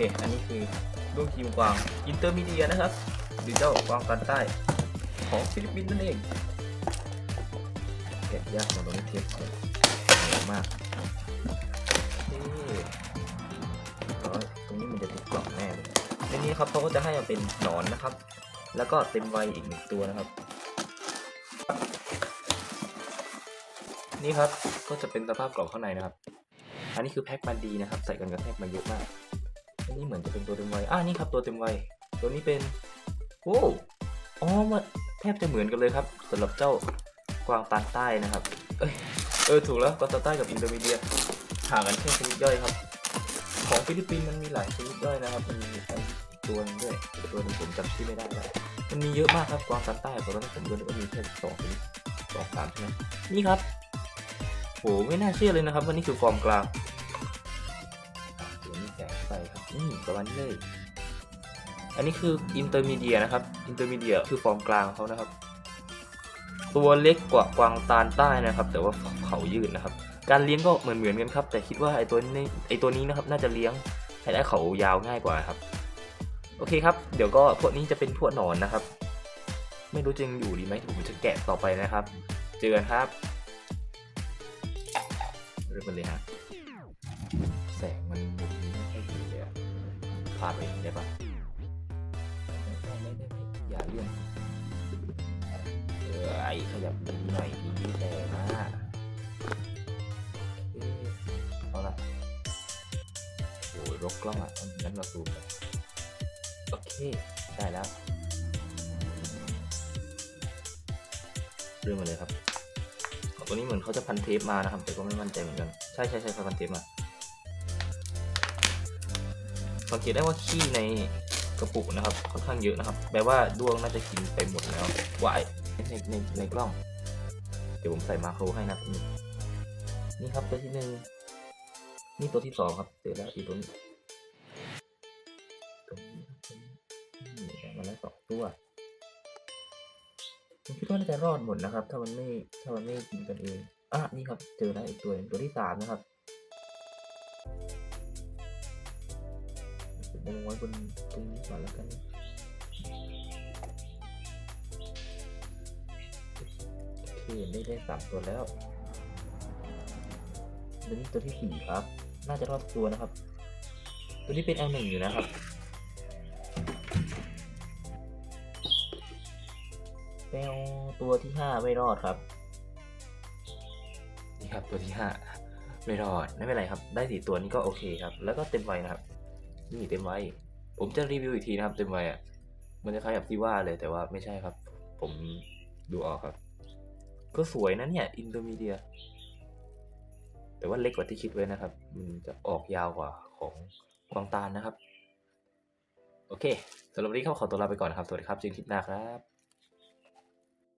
เคอันนี้คือลูกทีมกวางอินเตอร์มีเดียนะครับหรือเจ้ากวางกันใต้ของฟิลิปปินส์นั่นเองแกะยากกว่าตรงนี้เทียบเลยเหนียวมากนี่ร้อยตรงนี้มันจะติดกล่องแน่เลยในนี้ครับเขาก็จะให้มาเป็นหนอนนะครับ แล้วก็เต็มวัยอีกหนึ่งตัวนะครับ นี่ครับก็จะเป็นสภาพกล่องข้างในนะครับ อันนี้คือแพ็คมาดีนะครับ ใส่กันกระแทกมาเยอะมาก นนี้เหมือนจะเป็นตัวเต็มวัยอ่านี่ครับตัวเต็มวัยตัวนี้เป็นโอ้อ๋อมันแทบจะเหมือนกันเลยครับสำหรับเจ้ากวางตานใต้นะครับเอ้ยเออถูกแล้วกวางตานใต้กับอินโดนีเซียห่างกันแค่ชนิดย่อยครับ ของฟิลิปปินส์มันมีหลายชนิดย่อยนะครับมันนี้ตัวนึงด้วยตัวนึงผมจำชื่อไม่ได้แล้วมันมีเยอะมากครับกวางตานใต้ตอนนั้นผมดูนึกว่ามีแค่สองชนิดสองสามใช่ไหมนี่ครับโหไม่น่าเชื่อเลยนะครับว่านี่คือฟอร์มกลาง เดี๋ยวนี้แสงไปครับนี่ประมาณนี้เลย อันนี้คืออินเตอร์มีเดียนะครับ อินเตอร์มีเดียคือฟอร์มกลางเขานะครับ ตัวเล็กกว่ากวางตาลใต้นะครับ แต่ว่าเขายืดนะครับ การเลี้ยงก็เหมือนเหมือนกันครับ แต่คิดว่าไอตัวนี้ไอตัวนี้นะครับ น่าจะเลี้ยงให้ได้เขายาวง่ายกว่าครับ โอเคครับ เดี๋ยวก็พวกนี้จะเป็นพวกหนอนนะครับ ไม่รู้จะยังอยู่ดีไหมผมจะแกะต่อไปนะครับ เจอกันครับเริ่มเลยฮะแสงมันมุน พลาดไปได้ปะไม่ไม่ไม่ไม่อย่าเลื่อนเออไอขยับดีหน่อยดีแต่นะเอ๊ะเอาละโอ้ยรกกล้องอะงั้นเราซูมไปโอเค ได้แล้วเริ่มมาเลยครับตัวนี้เหมือนเขาจะพันเทปมานะครับ แต่ก็ไม่มั่นใจเหมือนกัน ใช่ใช่ใช่เขาพันเทปมา สังเกตได้ว่าขี้ในกระปุกนะครับค่อนข้างเยอะนะครับ แปลว่าด้วงน่าจะกินไปหมดแล้ววายในในในกล้อง เดี๋ยวผมใส่มาโครให้นะพี่นี่ครับตัวที่หนึ่งนี่ตัวที่สองครับเจอแล้วอีกตัวนี้ตัวนี้ครับตัวนี้นี่ได้มาแล้วสองตัวผมคิดว่าน่าจะรอดหมดนะครับ ถ้ามันไม่ถ้ามันไม่กินกันเองอะนี่ครับเจอแล้วอีกตัวตัวที่สามนะครับ ผมเอาไว้บนตรงนี้ก่อนแล้วกันโอเคได้ได้สามตัวแล้วตัวนี้ตัวที่สี่ครับ น่าจะรอดตัวนะครับ ตัวนี้เป็น L หนึ่งอยู่นะครับแมวตัวที่ห้าไม่รอดครับ นี่ครับตัวที่ห้าไม่รอดไม่เป็นไรครับ ได้สี่ตัวนี้ก็โอเคครับ แล้วก็เต็มไวนะครับ นี่เต็มไวผมจะรีวิวอีกทีนะครับเต็มไวอะมันจะคล้ายกับที่ว่าเลยแต่ว่าไม่ใช่ครับ ผมดูออกครับ ก็สวยนะเนี่ยอินโดมีเดีย แต่ว่าเล็กกว่าที่คิดไว้นะครับ มันจะออกยาวกว่าของกวางตาลนะครับ โอเคสำหรับวันนี้เข้าขอตัวลาไปก่อนนะครับ สวัสดีครับจอกันคลิปหน้าครับ